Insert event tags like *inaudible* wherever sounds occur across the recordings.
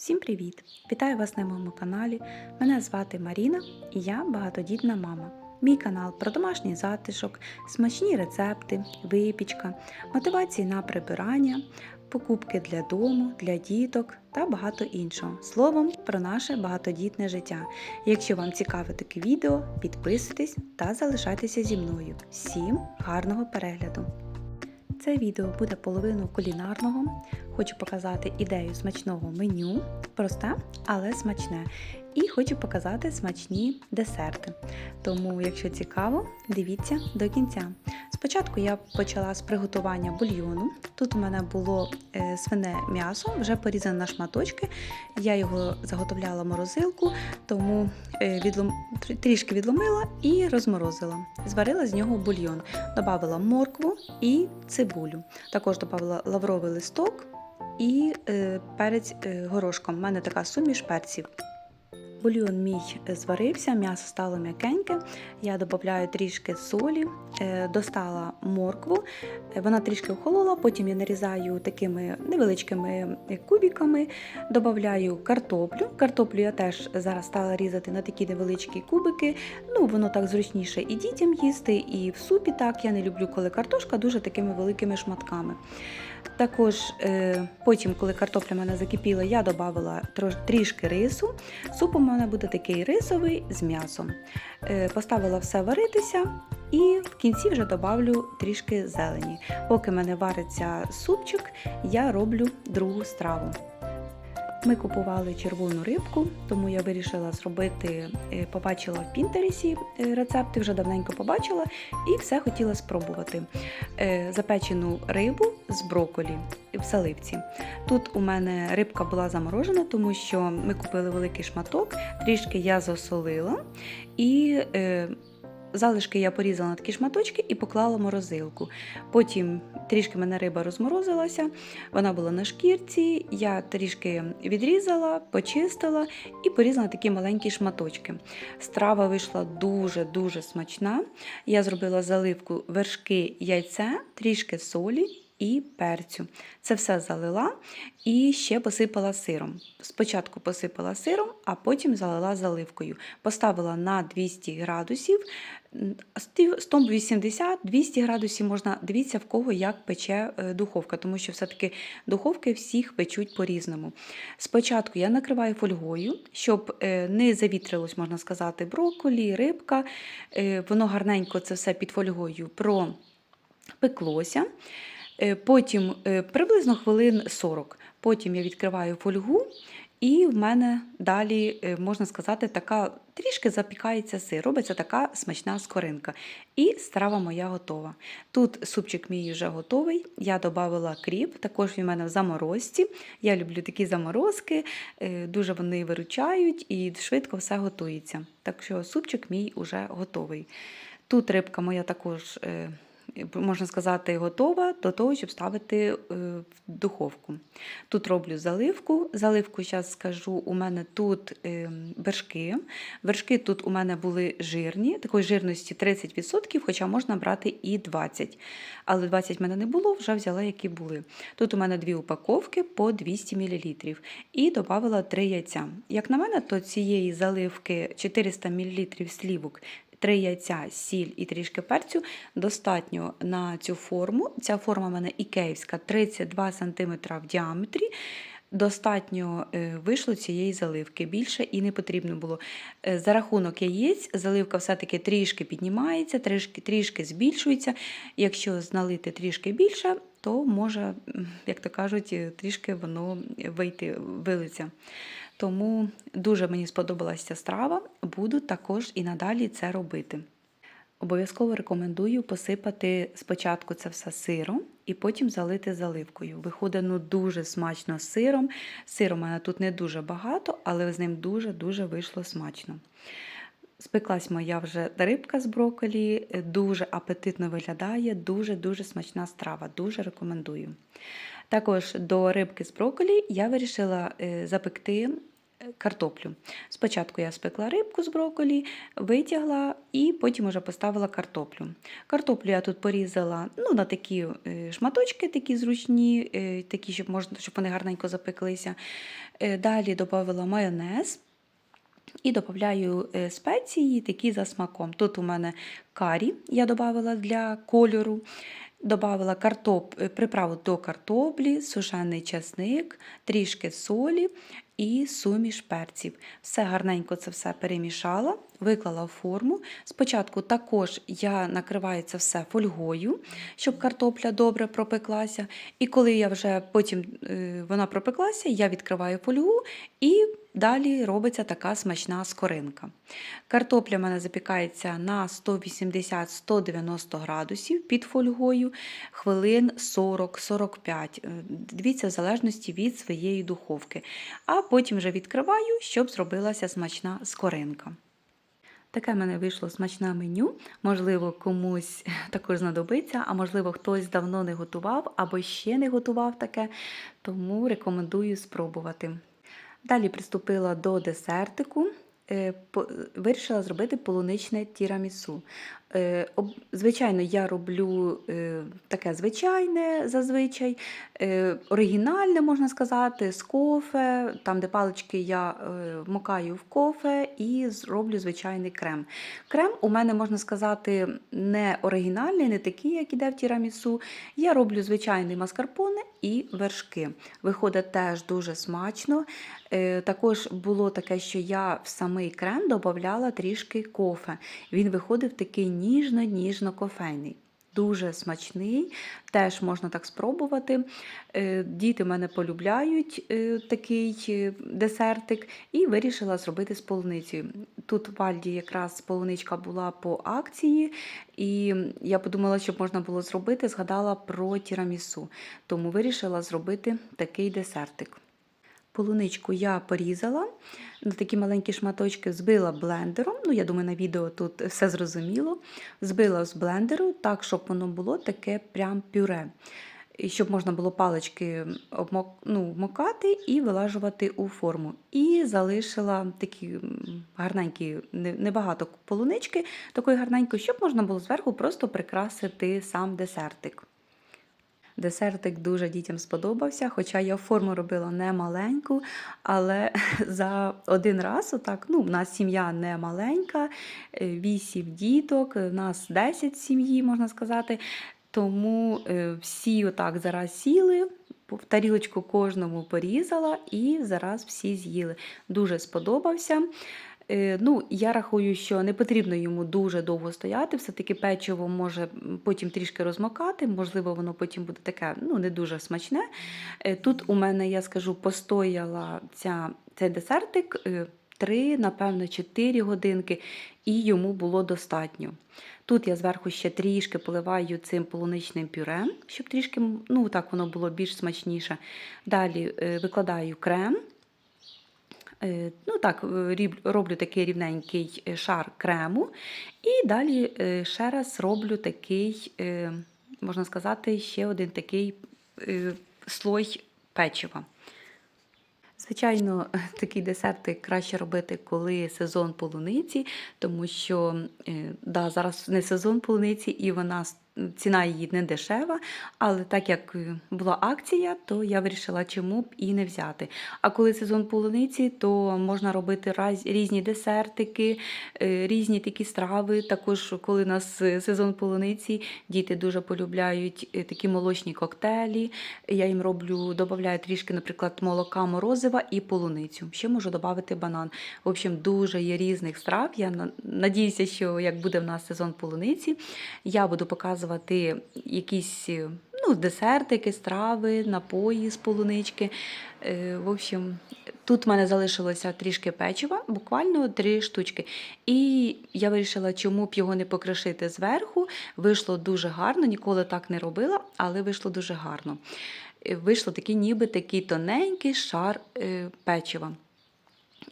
Всім привіт! Вітаю вас на моєму каналі. Мене звати Маріна і я багатодітна мама. Мій канал про домашній затишок, смачні рецепти, випічка, мотивації на прибирання, покупки для дому, для діток та багато іншого. Словом, про наше багатодітне життя. Якщо вам цікаве таке відео, підписуйтесь та залишайтеся зі мною. Всім гарного перегляду! Це відео буде половину кулінарного. Хочу показати ідею смачного меню, просте, але смачне. І хочу показати смачні десерти. Тому, якщо цікаво, дивіться до кінця. Спочатку я почала з приготування бульйону. Тут у мене було е, свине м'ясо, вже порізане на шматочки. Я його заготовляла в морозилку, тому е, відлом... трішки відломила і розморозила. Зварила з нього бульйон. Добавила моркву і цибулю. Також додавала лавровий листок і е, перець горошком. У мене така суміш перців. Бульйон мій зварився, м'ясо стало м'якеньке. Я додаю трішки солі, е, достала моркву, е, вона трішки охолола, потім я нарізаю такими невеличкими кубиками, додаю картоплю. Картоплю я теж зараз стала різати на такі невеличкі кубики. Ну, воно так зручніше і дітям їсти, і в супі так. Я не люблю, коли картошка дуже такими великими шматками. Також е, потім, коли картопля в мене закипіла, я додала трішки рису. Суп у мене буде такий рисовий з м'ясом. Е, поставила все варитися і в кінці вже додавлю трішки зелені. Поки в мене вариться супчик, я роблю другу страву. Ми купували червону рибку, тому я вирішила зробити, е, побачила в Пінтересі е, рецепти, вже давненько побачила і все хотіла спробувати. Е, запечену рибу з броколі в заливці. Тут у мене рибка була заморожена, тому що ми купили великий шматок, трішки я засолила і Залишки я порізала на такі шматочки і поклала в морозилку. Потім трішки мене риба розморозилася, вона була на шкірці, я трішки відрізала, почистила і порізала такі маленькі шматочки. Страва вийшла дуже-дуже смачна. Я зробила заливку вершки яйця, трішки солі і перцю. Це все залила і ще посипала сиром. Спочатку посипала сиром, а потім залила заливкою. Поставила на 200 градусів, 180-200 градусів можна, дивіться, в кого як пече е, духовка, тому що все-таки духовки всіх печуть по-різному. Спочатку я накриваю фольгою, щоб е, не завітрилось, можна сказати, брокколі, рибка. Е, воно гарненько це все під фольгою пропеклося. Е, потім е, приблизно хвилин 40. Потім я відкриваю фольгу, і в мене далі, е, можна сказати, така трішки запікається сир, робиться така смачна скоринка. І страва моя готова. Тут супчик мій вже готовий. Я додала кріп, також він в мене в заморозці. Я люблю такі заморозки, дуже вони виручають і швидко все готується. Так що супчик мій вже готовий. Тут рибка моя також можна сказати, готова до того, щоб ставити е, в духовку. Тут роблю заливку. Заливку, зараз скажу, у мене тут е, вершки. Вершки тут у мене були жирні, такої жирності 30%, хоча можна брати і 20%. Але 20 в мене не було, вже взяла, які були. Тут у мене дві упаковки по 200 мл. І додала 3 яйця. Як на мене, то цієї заливки 400 мл слівок 3 яйця, сіль і трішки перцю достатньо на цю форму. Ця форма в мене ікеївська 32 см в діаметрі. Достатньо е, вийшло цієї заливки, більше і не потрібно було. Е, за рахунок яєць, заливка все-таки трішки піднімається, трішки трішки збільшується. Якщо зналити трішки більше, то може, як то кажуть, трішки воно вийти вилиться. Тому дуже мені сподобалася страва, буду також і надалі це робити. Обов'язково рекомендую посипати спочатку це все сиром і потім залити заливкою. Виходить ну, дуже смачно з сиром. Сиру у мене тут не дуже багато, але з ним дуже-дуже вийшло смачно. Спеклась моя вже рибка з брокколі, дуже апетитно виглядає, дуже-дуже смачна страва, дуже рекомендую. Також до рибки з брокколі я вирішила е, запекти картоплю. Спочатку я спекла рибку з брокколі, витягла і потім вже поставила картоплю. Картоплю я тут порізала ну, на такі е, шматочки, такі зручні, е, такі, щоб, можна, щоб вони гарненько запеклися. Е, Далі додала майонез. І додаю спеції, такі за смаком. Тут у мене карі я додала для кольору. Добавила картоп, приправу до картоплі, сушений часник, трішки солі і суміш перців. Все гарненько це все перемішала, виклала форму. Спочатку також я накриваю це все фольгою, щоб картопля добре пропеклася. І коли я вже потім е, вона пропеклася, я відкриваю фольгу і далі робиться така смачна скоринка. Картопля в мене запікається на 180-190 градусів під фольгою хвилин 40-45. Е, Дивіться, в залежності від своєї духовки. А потім вже відкриваю, щоб зробилася смачна скоринка. Таке в мене вийшло смачне меню. Можливо, комусь *laughs* також знадобиться, а можливо, хтось давно не готував або ще не готував таке, тому рекомендую спробувати. Далі приступила до десертику. Е, Вирішила зробити полуничне тірамісу. Е, Звичайно, я роблю е, таке звичайне зазвичай, е, оригінальне, можна сказати, з кофе, там, де палички я вмокаю в кофе і зроблю звичайний крем. Крем у мене, можна сказати, не оригінальний, не такий, як іде в тірамісу. Я роблю звичайний маскарпоне і вершки. Виходить теж дуже смачно. Також було таке, що я в самий крем додавала трішки кофе. Він виходив такий ніжно-ніжно-кофейний. Дуже смачний, теж можна так спробувати. Е, Діти мене полюбляють е, такий е, десертик, і вирішила зробити з полуницею. Тут в Альді якраз полуничка була по акції, і я подумала, що можна було зробити, згадала про тірамісу. Тому вирішила зробити такий десертик. Полуничку я порізала на такі маленькі шматочки, збила блендером. Ну, я думаю, на відео тут все зрозуміло. Збила з блендеру так, щоб воно було таке прям пюре. І щоб можна було палички ну, вмокати і вилажувати у форму. І залишила такі гарненькі, небагато полунички, такої гарненької, щоб можна було зверху просто прикрасити сам десертик. Десертик дуже дітям сподобався, хоча я форму робила не маленьку, але *laughs* за один раз, отак, ну, в нас сім'я не маленька, е, вісім діток, в нас 10 сім'ї, можна сказати. Тому е, всі отак зараз сіли, в тарілочку кожному порізала і зараз всі з'їли. Дуже сподобався. Е, Ну, я рахую, що не потрібно йому дуже довго стояти. Все-таки печиво може потім трішки розмокати, можливо, воно потім буде таке ну, не дуже смачне. Е, Тут у мене, я скажу, постояла ця, цей десертик е, 3, напевно, 4 годинки, і йому було достатньо. Тут я зверху ще трішки поливаю цим полуничним пюре, щоб трішки ну, так воно було більш смачніше. Далі е, викладаю крем. Е, Ну так, е, роблю такий рівненький е, шар крему. І далі ще раз роблю такий, можна сказати, ще один такий слой печива. Звичайно, *laughs* такі десерти краще робити, коли сезон полуниці, тому що да, зараз не сезон полуниці і вона ціна її не дешева. Але так як була акція, то я вирішила, чому б і не взяти. А коли сезон полуниці, то можна робити раз- різні десертики, е, різні такі страви. Також, коли у нас сезон полуниці, діти дуже полюбляють е, такі молочні коктейлі. Я їм роблю, додаю трішки, наприклад, молока морозива і полуницю. Ще можу додати банан. В общем, дуже є різних страв. Я на- надіюся, що як буде в нас сезон полуниці, я буду показувати якісь е, ну, десертики, страви, напої з полунички. Е, В общем, тут в мене залишилося трішки печива, буквально три штучки. І я вирішила, чому б його не покришити зверху. Вийшло дуже гарно, ніколи так не робила, але вийшло дуже гарно. Е, Вийшло такий, ніби такий тоненький шар печива.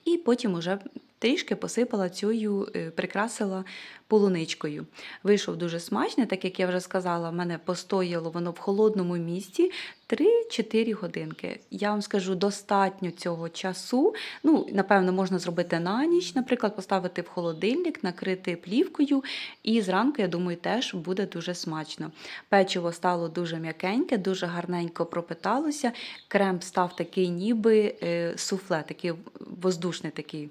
І потім уже трішки посипала цю, е, прикрасила полуничкою. Вийшов дуже смачно, так як я вже сказала, в мене постояло воно в холодному місці 3-4 годинки. Я вам скажу, достатньо цього часу. Ну, напевно, можна зробити на ніч, наприклад, поставити в холодильник, накрити плівкою, і зранку, я думаю, теж буде дуже смачно. Печиво стало дуже м'якеньке, дуже гарненько пропиталося. Крем став такий, ніби е, суфле, такий воздушний такий.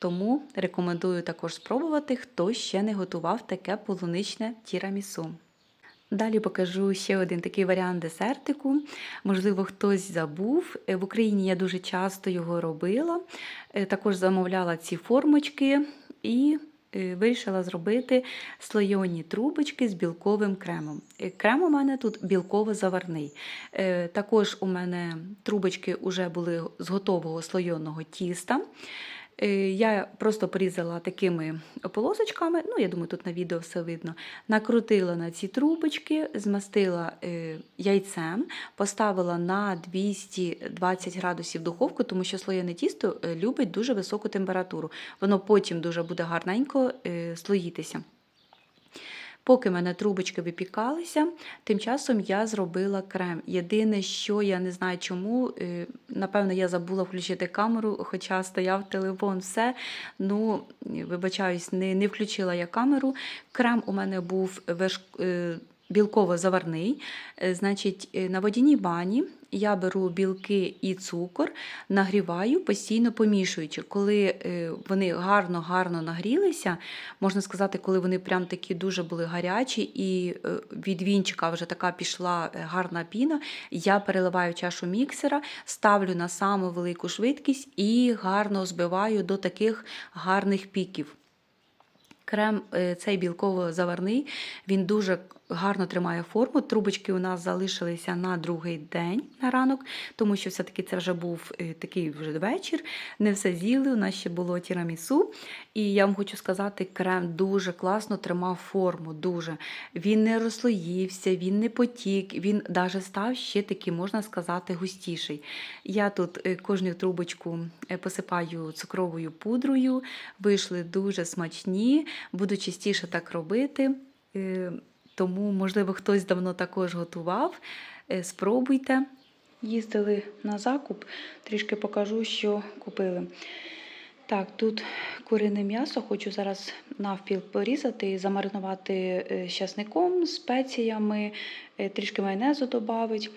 Тому рекомендую також спробувати, хто ще не готував таке полуничне тірамісу. Далі покажу ще один такий варіант десертику. Можливо, хтось забув. Е, В Україні я дуже часто його робила. Е, Також замовляла ці формочки і е, вирішила зробити слойоні трубочки з білковим кремом. Крем у мене тут білково-заварний. Також у мене трубочки вже були з готового слойоного тіста. Е, Я просто порізала такими полосочками, ну я думаю, тут на відео все видно. Накрутила на ці трубочки, змастила е, яйцем, поставила на 220 градусів духовку, тому що слоєне тісто е, любить дуже високу температуру. Воно потім дуже буде гарненько слоїтися. Поки мене трубочки випікалися, тим часом я зробила крем. Єдине, що я не знаю чому, е, напевно, я забула включити камеру, хоча стояв телефон, все. Ну, вибачаюсь, не, не включила я камеру. Крем у мене був верш... білково-заварний. Е, Значить, е, на водяній бані я беру білки і цукор, нагріваю, постійно помішуючи. Коли е, вони гарно-гарно нагрілися, можна сказати, коли вони прям такі дуже були гарячі, і від вінчика вже така пішла гарна піна, я переливаю чашу міксера, ставлю на саму велику швидкість і гарно збиваю до таких гарних піків. Крем цей білково-заварний, він дуже гарно тримає форму. Трубочки у нас залишилися на другий день на ранок, тому що все-таки це вже був е, такий вже вечір. Не все з'їли, у нас ще було тірамісу. І я вам хочу сказати, крем дуже класно тримав форму. Дуже. Він не розслоївся, він не потік, він навіть став ще такий, можна сказати, густіший. Я тут е, кожну трубочку е, посипаю цукровою пудрою, вийшли дуже смачні, буду частіше так робити. Е, Тому, можливо, хтось давно також готував. Е, Спробуйте. Їздили на закуп, трішки покажу, що купили. Так, тут курине м'ясо, хочу зараз навпіл порізати замаринувати е, з часником, спеціями, е, трішки майонезу додати.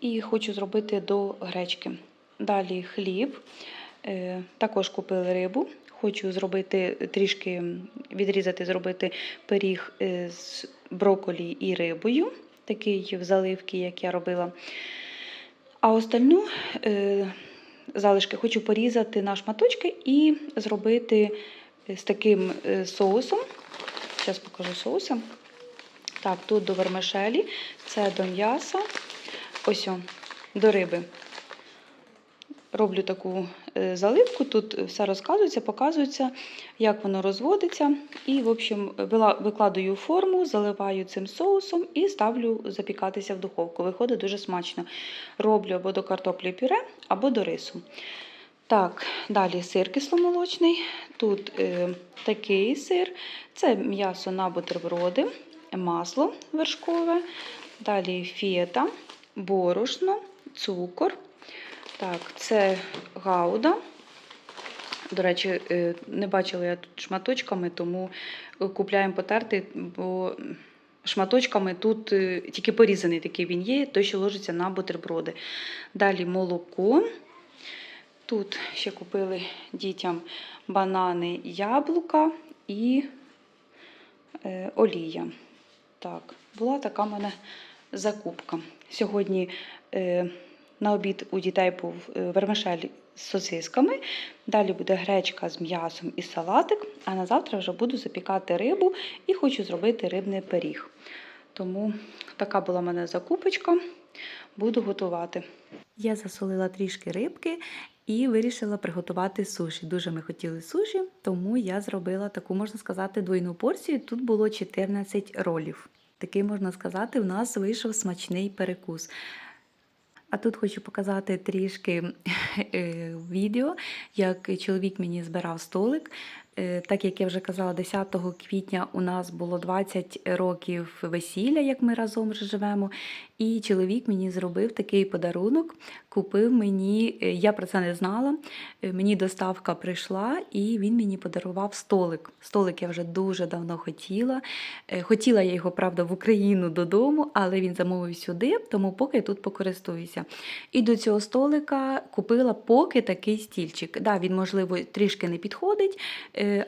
І хочу зробити до гречки. Далі хліб. Е, Також купили рибу. Хочу зробити трішки відрізати, зробити пиріг е, з броколі і рибою, такий в заливки, як я робила. А остальну е, залишки хочу порізати на шматочки і зробити з таким е, соусом. Зараз покажу соуси. Так, тут до вермишелі, це до м'яса, ось о, до риби. Роблю таку е, заливку, тут все розказується, показується, як воно розводиться. І, в общем, викладаю форму, заливаю цим соусом і ставлю запікатися в духовку. Виходить дуже смачно. Роблю або до картоплі пюре, або до рису. Так, далі сир кисломолочний. Тут е, такий сир, це м'ясо на бутерброди, масло вершкове, далі фета, борошно, цукор. Так, це гауда. До речі, е, не бачила я тут шматочками, тому е, купляємо потерти, бо шматочками тут е, тільки порізаний такий він є, той, що ложиться на бутерброди. Далі молоко. Тут ще купили дітям банани, яблука і олія. Так, була така в мене закупка. Сьогодні на обід у дітей був е, вермишель з сосисками. Далі буде гречка з м'ясом і салатик. А на завтра вже буду запікати рибу і хочу зробити рибний пиріг. Тому така була в мене закупочка. Буду готувати. Я засолила трішки рибки і вирішила приготувати суші. Дуже ми хотіли суші, тому я зробила таку, можна сказати, двойну порцію. Тут було 14 ролів. Такий, можна сказати, у нас вийшов смачний перекус. А тут хочу показати трішки *laughs* е, відео, як чоловік мені збирав столик. Е, Так як я вже казала, 10 квітня у нас було 20 років весілля, як ми разом живемо. І чоловік мені зробив такий подарунок, купив мені, е, я про це не знала. е, Мені доставка прийшла, і він мені подарував столик. Столик я вже дуже давно хотіла. Хотіла я його, правда, в Україну додому, але він замовив сюди, тому поки тут покористуюся. І до цього столика купила поки такий стільчик. Да, він, можливо, трішки не підходить,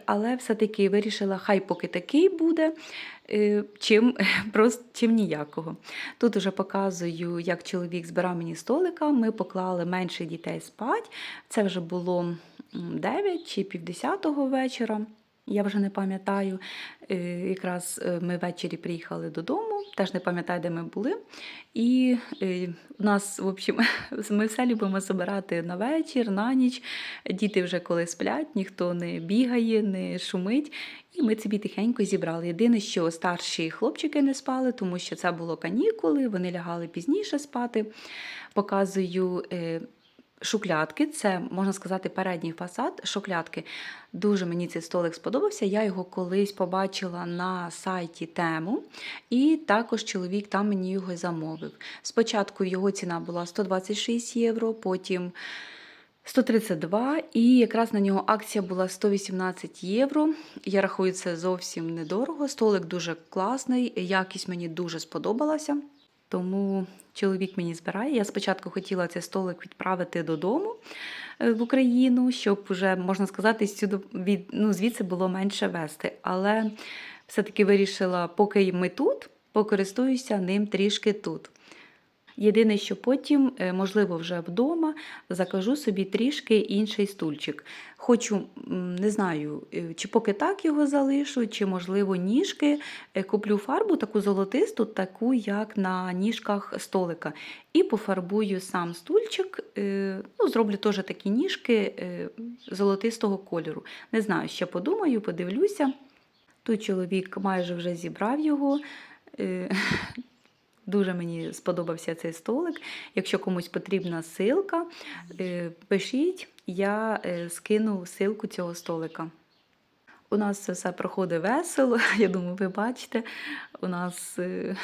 але все-таки вирішила, хай поки такий буде, е, чим, *laughs* просто, чим ніякого. Тут уже показую, як чоловік збирав мені столика. Ми поклали менше дітей спать. Це вже було 9 чи півдесятого вечора. Я вже не пам'ятаю. Е, Якраз е, ми ввечері приїхали додому, теж не пам'ятаю, де ми були. І е, у нас, в общем, *laughs* ми все любимо збирати на вечір, на ніч. Діти вже коли сплять, ніхто не бігає, не шумить. І ми собі тихенько зібрали. Єдине, що старші хлопчики не спали, тому що це було канікули, вони лягали пізніше спати. Показую. Шуклятки, це можна сказати передній фасад шуклятки. Дуже мені цей столик сподобався. Я його колись побачила на сайті тему, і також чоловік там мені його замовив. Спочатку його ціна була 126 євро, потім 132, і якраз на нього акція була 118 євро. Я рахую, це зовсім недорого. Столик дуже класний, якість мені дуже сподобалася. Тому чоловік мені збирає. Я спочатку хотіла цей столик відправити додому е, в Україну, щоб вже, можна сказати, сюди від, ну, звідси було менше вести. Але все-таки вирішила, поки ми тут, покористуюся ним трішки тут. Єдине, що потім, е, можливо, вже вдома закажу собі трішки інший стульчик. Хочу, не знаю, е, чи поки так його залишу, чи, можливо, ніжки. Е, Куплю фарбу таку золотисту, таку, як на ніжках столика. І пофарбую сам стульчик. Ну, зроблю теж такі ніжки золотистого кольору. Не знаю, ще подумаю, подивлюся. Тут чоловік майже вже зібрав його. *laughs* Дуже мені сподобався цей столик. Якщо комусь потрібна силка, е, пишіть, я е, скину силку цього столика. У нас це все проходить весело, *laughs* я думаю, ви бачите. У нас, е,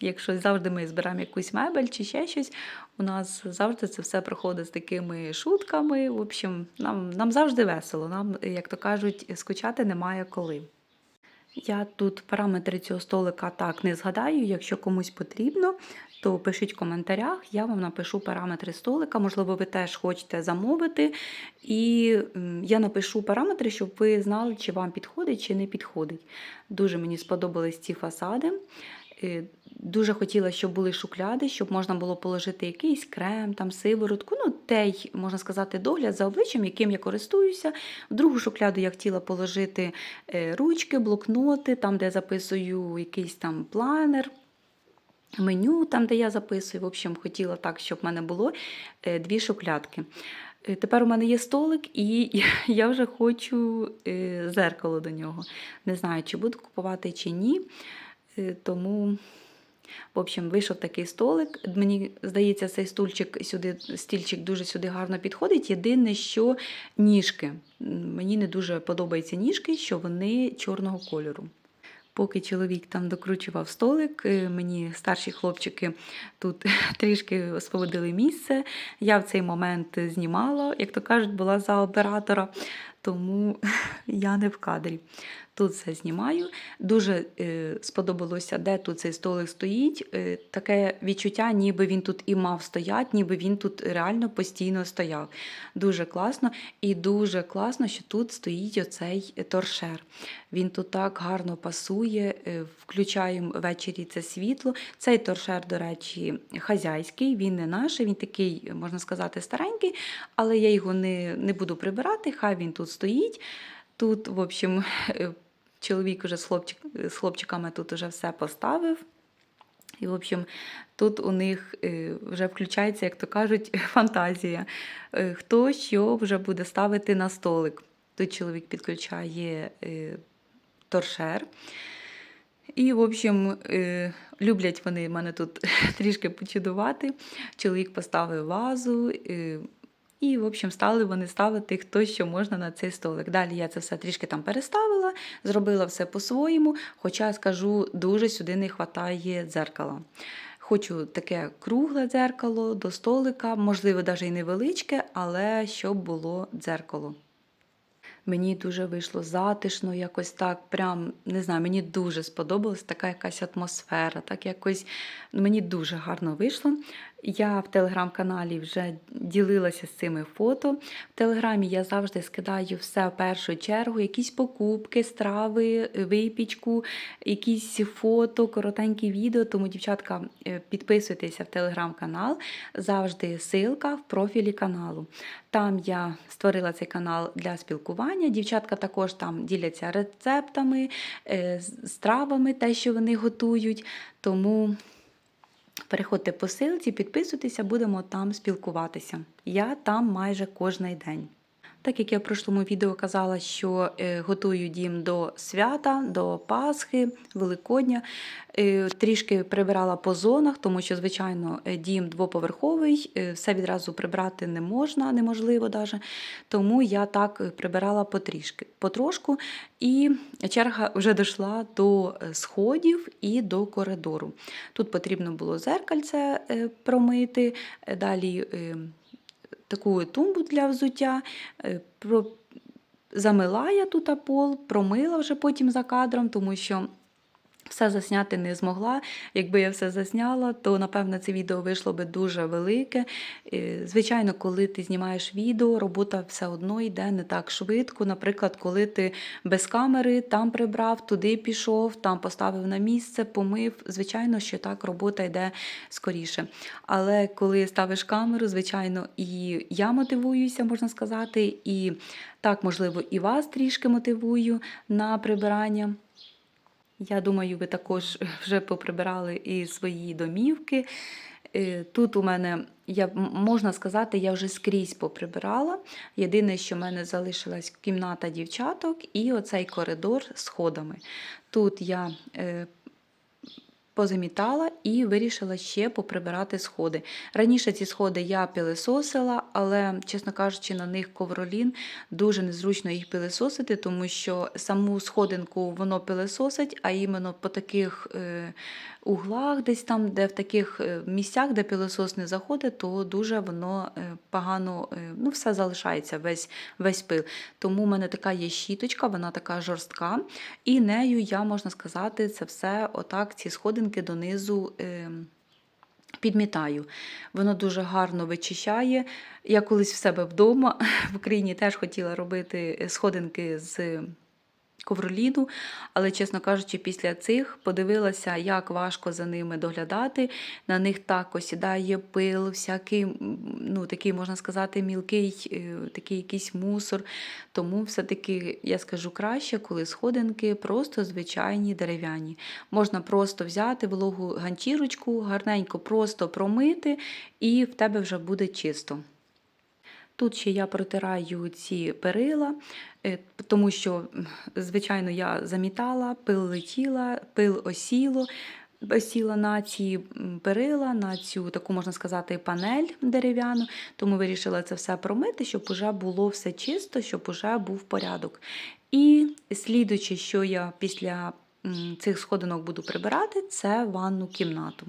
якщо завжди ми збираємо якусь мебель чи ще щось, у нас завжди це все проходить з такими шутками. В общем, нам, нам завжди весело. Нам, як то кажуть, скучати немає коли. Я тут параметри цього столика так не згадаю. Якщо комусь потрібно, то пишіть в коментарях, я вам напишу параметри столика. Можливо, ви теж хочете замовити. І я напишу параметри, щоб ви знали, чи вам підходить, чи не підходить. Дуже мені сподобались ці фасади. Е, Дуже хотіла, щоб були шукляди, щоб можна було положити якийсь крем, там сиворотку, ну той, можна сказати, догляд за обличчям, яким я користуюся. В другу шукляду я хотіла положити е, ручки, блокноти, там, де записую якийсь там планер. Меню, там, де я записую. В общем, хотіла так, щоб в мене було е, дві шуклядки. Тепер у мене є столик, і *laughs* я вже хочу зеркало до нього. Не знаю, чи буду купувати, чи ні. Е, Тому, в общем, вийшов такий столик. Мені здається, цей стульчик сюди, стільчик дуже сюди гарно підходить. Єдине, що ніжки. Мені не дуже подобаються ніжки, що вони чорного кольору. Поки чоловік там докручував столик, е, мені старші хлопчики тут *laughs* трішки освободили місце. Я в цей момент знімала, як то кажуть, була за оператора, тому *laughs* я не в кадрі. Тут все знімаю. Дуже е, сподобалося, де тут цей столик стоїть. Е, таке відчуття, ніби він тут і мав стояти, ніби він тут реально постійно стояв. Дуже класно. І дуже класно, що тут стоїть оцей торшер. Він тут так гарно пасує, е, включаємо ввечері це світло. Цей торшер, до речі, хазяйський, він не наш, він такий, можна сказати, старенький, але я його не, не буду прибирати, хай він тут стоїть. Тут, в общем, е, чоловік уже з, хлопчик, з хлопчиками тут уже все поставив. І, в общем, тут у них е, вже включається, як то кажуть, *laughs* фантазія. Е, Хто що вже буде ставити на столик. Тут чоловік підключає е, торшер. І, в общем, е, люблять вони мене тут *laughs* трішки почудувати. Чоловік поставив вазу. І, в общем, стали вони ставити хто що можна на цей столик. Далі я це все трішки там переставила, зробила все по-своєму, хоча скажу, дуже сюди не вистачає дзеркала. Хочу таке кругле дзеркало до столика, можливо, навіть і невеличке, але щоб було дзеркало. Мені дуже вийшло затишно, якось так, прям не знаю, мені дуже сподобалась така якась атмосфера, так якось ну, мені дуже гарно вийшло. Я в телеграм-каналі вже ділилася з цими фото. В телеграмі я завжди скидаю все в першу чергу, якісь покупки, страви, випічку, якісь фото, коротенькі відео. Тому, дівчатка, е, підписуйтеся в телеграм-канал, завжди ссылка в профілі каналу. Там я створила цей канал для спілкування. Дівчатка також там діляться рецептами, е, стравами, те, що вони готують. Тому переходьте по силці, підписуйтеся, будемо там спілкуватися. Я там майже кожний день. Так як я в прошлому відео казала, що е, готую дім до свята, до Пасхи, Великодня, е, трішки прибирала по зонах, тому що, звичайно, е, дім двоповерховий, все відразу прибрати не можна, неможливо даже. Тому я так прибирала потрішки, потрошку, і черга вже дійшла до сходів і до коридору. Тут потрібно було зеркальце промити, далі. Таку тумбу для взуття. е, Замила я тут пол, промила вже потім за кадром, тому що все засняти не змогла. Якби я все засняла, то напевно це відео вийшло би дуже велике. Звичайно, коли ти знімаєш відео, робота все одно йде не так швидко. Наприклад, коли ти без камери там прибрав, туди пішов, там поставив на місце, помив. Звичайно, що так робота йде скоріше. Але коли ставиш камеру, звичайно, і я мотивуюся, можна сказати, і так, можливо, і вас трішки мотивую на прибирання. Я думаю, ви також *laughs* вже поприбирали і свої домівки. Е, Тут у мене, я, можна сказати, я вже скрізь поприбирала. Єдине, що в мене залишилась кімната дівчаток і оцей коридор з сходами. Тут я е, позамітала і вирішила ще поприбирати сходи. Раніше ці сходи я пилесосила, але, чесно кажучи, на них ковролін дуже незручно їх пилесосити, тому що саму сходинку воно пилисосить, а іменно по таких е, углах, десь там, де в таких е, місцях, де пилосос не заходить, то дуже воно е, погано, е, ну, все залишається, весь, весь пил. Тому в мене така є щіточка, вона така жорстка, і нею я, можна сказати, це все отак, ці сходинки донизу. Підмітаю. Воно дуже гарно вичищає. Я колись в себе вдома *laughs* в Україні теж хотіла робити сходинки з ковроліну, але, чесно кажучи, після цих подивилася, як важко за ними доглядати. На них так осідає пил, всякий, ну, такий, можна сказати, мілкий, е, такий якийсь мусор. Тому все-таки я скажу краще, коли сходинки просто звичайні дерев'яні. Можна просто взяти вологу ганчірочку, гарненько просто промити, і в тебе вже буде чисто. Тут ще я протираю ці перила, тому що, звичайно, я замітала, пил летіла, пил осіло. Осіла на ці перила, на цю таку, можна сказати, панель дерев'яну, тому вирішила це все промити, щоб уже було все чисто, щоб уже був порядок. І слідуючи, що я після цих сходинок буду прибирати, це ванну кімнату.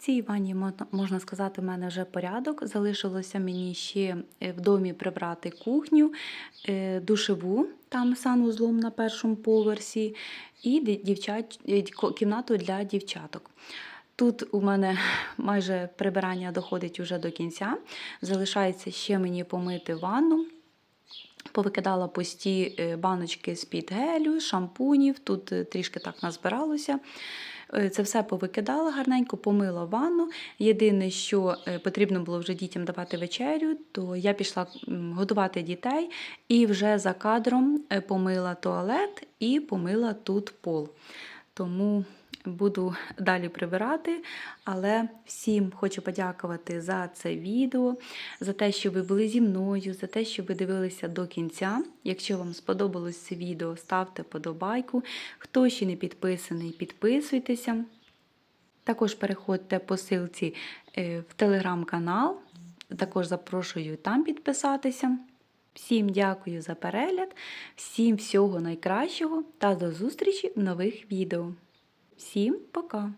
Цій ванні можна- сказати, в мене вже порядок. Залишилося мені ще е, в домі прибрати кухню, е, душеву, там санузлом на першому поверсі, і дівчат, е, кімнату для дівчаток. Тут у мене *laughs* майже прибирання доходить уже до кінця. Залишається ще мені помити ванну. Повикидала пусті баночки з-під гелю, шампунів, тут трішки так назбиралося. Е, Це все повикидала гарненько, помила ванну. Єдине, що е, потрібно було вже дітям давати вечерю, то я пішла годувати дітей і вже за кадром е, помила туалет і помила тут пол. Тому буду далі прибирати, але всім хочу подякувати за це відео, за те, що ви були зі мною, за те, що ви дивилися до кінця. Якщо вам сподобалось це відео, ставте подобайку. Хто ще не підписаний, підписуйтеся. Також переходьте по ссылці е, в телеграм-канал. Також запрошую там підписатися. Всім дякую за перегляд, всім всього найкращого та до зустрічі в нових відео. Всім пока!